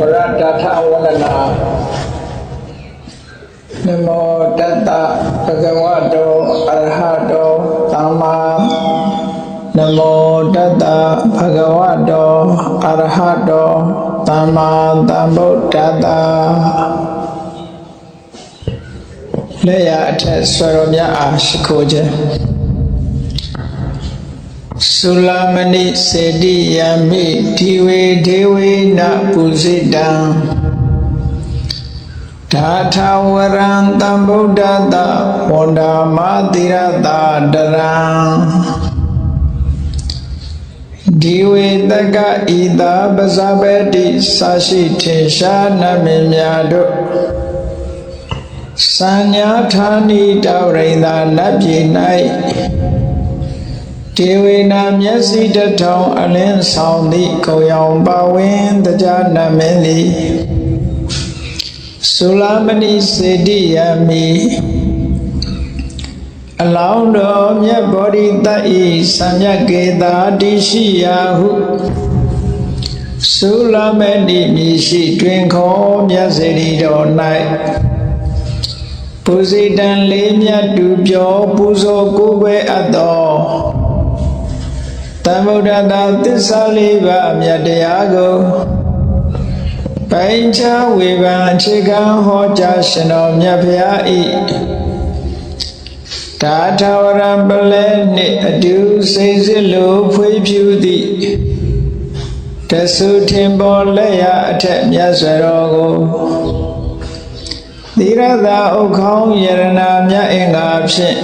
ဝရတထဝန္ဒနာနမောတတ္တဘဂဝတောအရဟတောသမ္မာနမောတတ္တဘဂဝတောအရဟတောသမ္မာသမ္ဗုဒ္ဓတ္တလက်ရအထက်ဆွေတော်မြတ်အားရှိခိုးခြင်း သုလမဏိစေတိယမိဒီဝေဒေဝေနပုဇိတံဒါထဝရံတံဗုဒ္ဓတဝန္ဒာမတိရတာတရံဒီဝေတကဤသာပဇာပတိသာရှိထေရှားနမေမြာတို့စัญญာဌာနိတောရိန္ဒာနတ်ပြည်၌ ဒေဝေနာမျက်စိတထောင်အလင်းဆောင်သည့်ကုံရောင်ပါဝင်တရားနာမင်းသည်သုလမဏိစေတိယမိအလောင်းတော်မြတ်ဗောဓိတဤသံမြတ်ကေတာတိရှိယာဟုသုလမဏိမြရှိတွင်ခေါ်မြတ်စေတီတော်၌ပူဇိတံလေးမြတ်တူပြောပူဇော်ကိုယ်ွယ်အပ်သော သမ္ဗုဒ္ဓတာသစ္စာလေးပါးမြတ်တရားကိုပိုင်းခြားဝေဖန်အခြေခံဟောကြားရှင်တော်မြတ်ဖရာဤဒါထဝရံပလဲနှင့်အတူစိတ်စစ်လိုဖွေးဖြူသည်တဆုထင်ပေါ်လက်ရအထက်မြတ်စွာတော်ကိုသီရသာဥခေါင်းယရနာမြတ်အင်္ဂါဖြင့်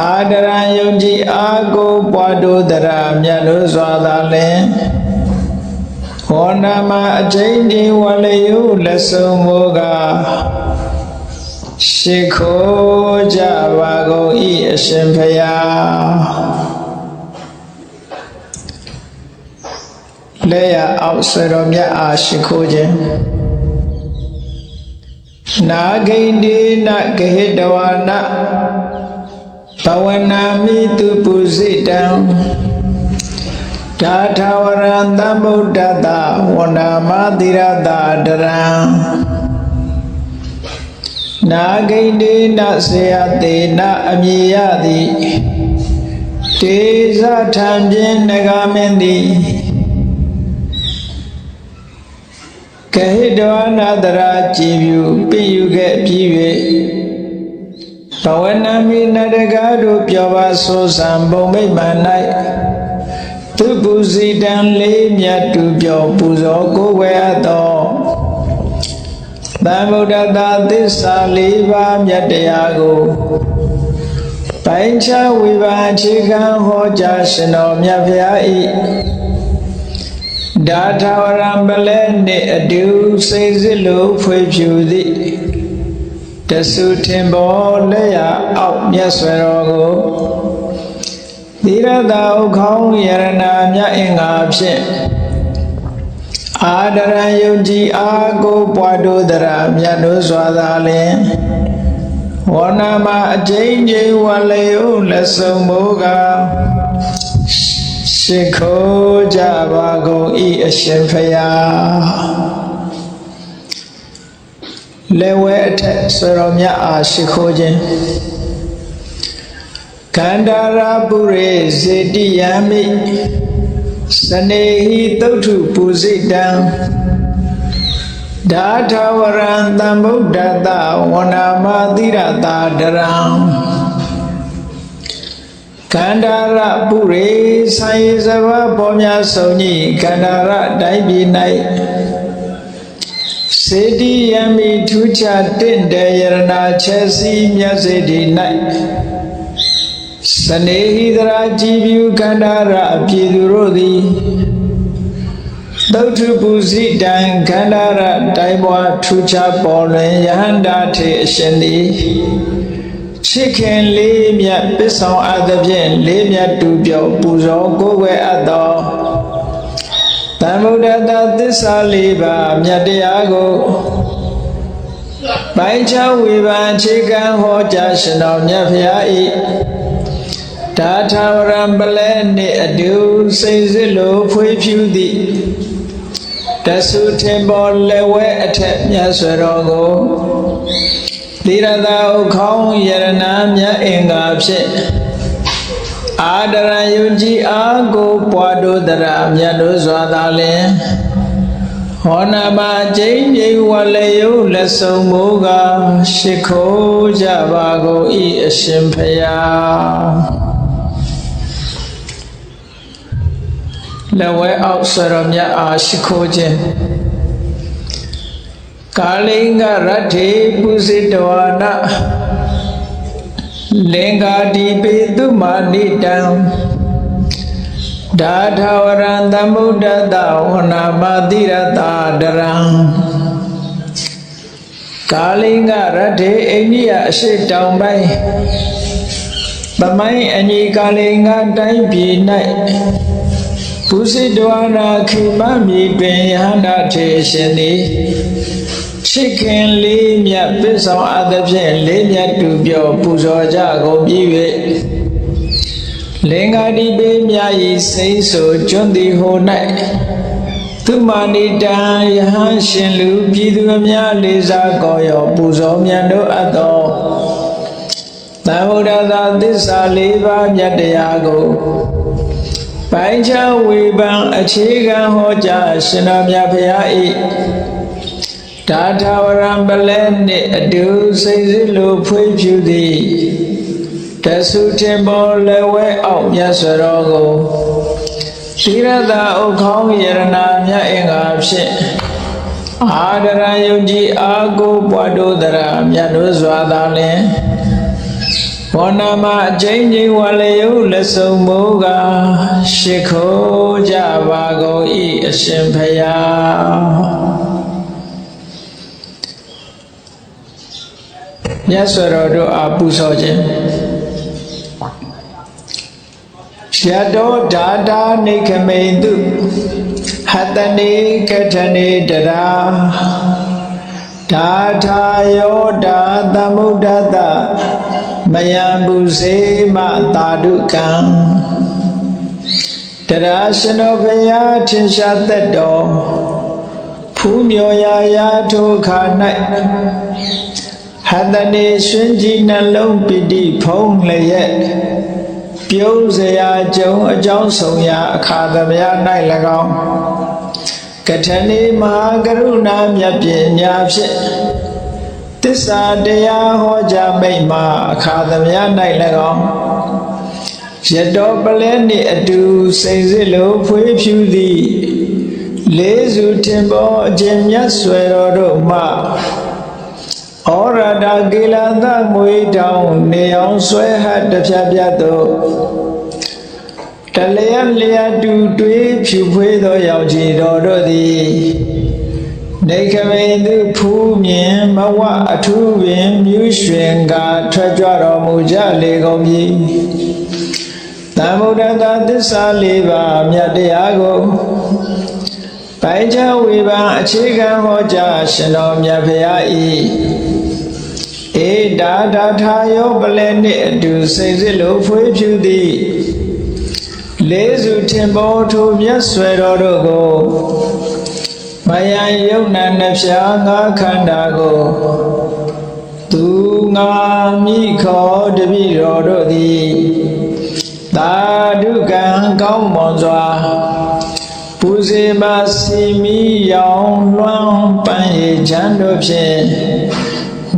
အာဒရံယုံကြည်အာကိုပွားတို့တရာမြတ်လို့စွာသာလင်ဟောနာမအကျိန်ဒီဝလယုလက်ဆုံးမောကရှိခိုးကြပါကုန်ဤအရှင်ဖယားလက်ရအောက်ဆွေတော်မြတ်အားရှိခိုးခြင်းနာဂိန္ဒီနဂဟိတဝန ဘဝနာမိတုပုဇိတံဒါထဝရံသဗ္ဗုဒ္ဓတဝန္နာမသီရတာတရံနာဂိန္ဒီနစေယတေနအမြည်ရသည်တေဇထံပြင်းနဂမင်းသည်ကဟိတဝနာတရာကြည်ပြုပြယူခဲ့ပြီး၍ ဘဝနာမိနတကားတို့ပြောပါဆိုဆံဘုံမိမ္မာ၌သူပူစီတံလေးမြတ်တူပြောပူဇော်ကိုယ်ဝဲအပ်သောသံဗုဒ္ဓတာသစ္စာလေးပါးမြတ်တရားကိုပိုင်းခြားဝေဘာအခြေခံဟောကြားရှင်တော်မြတ်ဖရာဤဒါထဝရံပလဲနှင့်အတူစိတ်စစ်လိုဖွေဖြူသည် တဆုထင်ပေါ်လက်ရအောက်မြတ်ဆွေတော်ကိုသီရတာဥခေါင်းယရနာမြတ်အင်္ဂါဖြင့်အာဒရံယုံကြည်အာကိုပွားတို့တရာမြတ်တို့စွာသာလင်ဝဏမအကျဉ်းချင်းဝလယုလက်ဆုံးမိုးကရှိခိုးကြပါကုန်ဤအရှင်ဖယား လက်ဝဲအထက်ဆွေတော်မြတ်အားရှိခိုးခြင်းခန္ဓာရာပုရိစေတိယမိစနေဟိတုတ်ထုပူဇိတံဒါထဝရံတံဗုဒ္ဓတဝနာမသီရတာဒရံခန္ဓာရပုရိဆိုင်စဘာပေါ်များဆုံးကြီးခန္ဓာရတိုင်းပြည်၌ စေတီယမိထူးခြားတင့်တယ်ယရနာချက်စီမြတ်စေတီ၌စနေဟိတရာကြည်ပြုခန္ဓာရအပြည်သူတို့သည်သုတ်ထုပုဇိတံခန္ဓာရတိုင်းပွားထူးခြားပေါ်လွင်ယဟန္တာထေအရှင်သည်ချစ်ခင်လေးမြတ်ပစ္ဆောင်အပ်သဖြင့်လေးမြတ်တူပြောပူဇော်ကိုယ်ွယ်အပ်သော တမ္ဗုဒ္ဓတာသစ္စာလေးပါးမြတ်တရားကိုပိုင်းခြားဝေဖန်အခြေခံဟောကြားရှင်တော်မြတ်ဖရာဤဒါထာဝရံပလဲနှင့်အတူစိတ်စစ်လိုဖွေးဖြူသည်တဆုထင်ပေါ်လက်ဝဲအထက်မြတ်စွာတော်ကိုသီရသာဥခေါင်းယရဏမြတ်အင်္ဂါဖြင့် အာဒရယုံကြည်အားကိုပွားတို့တရမြတ်တို့စွာသာလင်ဟောနာမကျိန်မြိဝလယုလက်ဆုံးမူကားရှိခိုးကြပါကုန်ဤအရှင်ဖယားလက်ဝဲအောက်ဆွေတော်မြတ်အားရှိခိုးခြင်းကာလိင်္ဂရတ္ထေပုစိတဝါန လင်္ကာတိပေတုမာနိတံဒါထဝရံသမုဒ္ဒတဝနာမတိရတာဒရံကာလိင်္ဂရတ္ထေအိန္ဒိယအရှိတောင်ပိုင်းသမိုင်းအညီကာလိင်္ဂတိုင်းပြည်၌ပုစိတဝါနာခိမမြေတွင်ယဟန္တာထေရှင်သည် ချစ်ခင်လေးမြတ်ပစ္ဆောင်အပ်သဖြင့်လေးမြတ်တူပြောပူဇော်ကြကုန်ပြီး၍လင်္ကာတိပေမြတ်ဤစိတ်ဆိုကျွန်းသည်ဟို၌သူမာနိတံယဟန်ရှင်လူပြည်သူအများလေးစားကောရောပူဇော်မြတ်တို့အပ်သောသံဃာသာသစ္စာလေးပါးမြတ်တရားကိုပိုင်းခြားဝေဖန်အခြေခံဟောကြားရှင်တော်မြတ်ဖရာ၏ ဒါထာဝရံပလဲနှင့်အတူစိတ်စစ်လိုဖွေးဖြူသည်တဆုတင်ပေါ်လက်ဝဲအောက်မြတ်စွာတော်ကိုသီရတာဥခေါင်းယရနာမြတ်အင်္ဂါဖြင့်အာဒရယုံကြည်အာကိုပွားတို့တရာမြတ်တို့စွာသာလင်ဘောနာမအကျဉ်းချင်းဝလယုလက်ဆုံးမူကားရှိခိုးကြပါကုန်ဤအရှင်ဖယား မြတ်စွာတော်တို့အားပူဇော်ခြင်းရတောဓာတာနေခမိန်တုဟတနေကထနေတရာဓာထာယောဓာသမုဒ္ဒတမယံပုစေမတာဒုကံတရာရှင်တော်ဘုရားထင်ရှားသက်တော်ဖူးမြော်ရာရာထိုခါ၌ ဟတနေရှင်ကြီးနှလုံးပိတိဖုံးလျက်ပြုံးစရာကြုံအကြောင်းဆောင်ရာအခါသမယ၌၎င်းကထဏီမဟာကရုဏာမြတ်ပညာဖြင့်တစ္ဆာတရားဟောကြားမိတ်မှာအခါသမယ၌၎င်းရတောပလဲနှင့်အတူစိတ်စစ်လိုဖွေးဖြူသည်လေးစုထင်ပေါ်အကျင့်မြတ်ဆွေတော်တို့မှ ဩရတာကေလသငွေတောင်နေအောင်ဆွဲဟတ်တဖြတ်ဖြတ်သို့တလျက်လျက်တူတွေးဖြူဖွေးသောယောက်ျီတော်တို့သည်နေခမေသူဖူးမြင်မဝအထူးပင်မြူးရွှင်ကထွက်ကြွတော်မူကြလေကုန်ပြီသမုဒ္ဒတာသစ္စာလေးပါးမြတ်တရားကိုပိုင်ချဝေဘာအခြေခံဟောကြားရှင်တော်မြတ်ဖရာ ဤဧဒါဒါထာယောပလဲနှင့်အတူစိတ်စစ်လို့ဖွေးဖြူသည်လေးစုထင်ပေါ်ထိုမြတ်ဆွေတော်တို့ကိုမယံယုံနာနှဖျားငါခန္ဓာကိုသူငါမိခေါ်တပိတော်တို့သည်သာဓုကံကောင်းမွန်စွာပူဇေပါစီမီရောင်လွှမ်းပန်းရချမ်းတို့ဖြင့်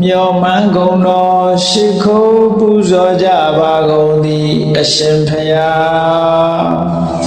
မြော်မှန်းကုန်တော်ရှိခိုးပူဇော်ကြပါကုန်သည် အရှင်ဖျား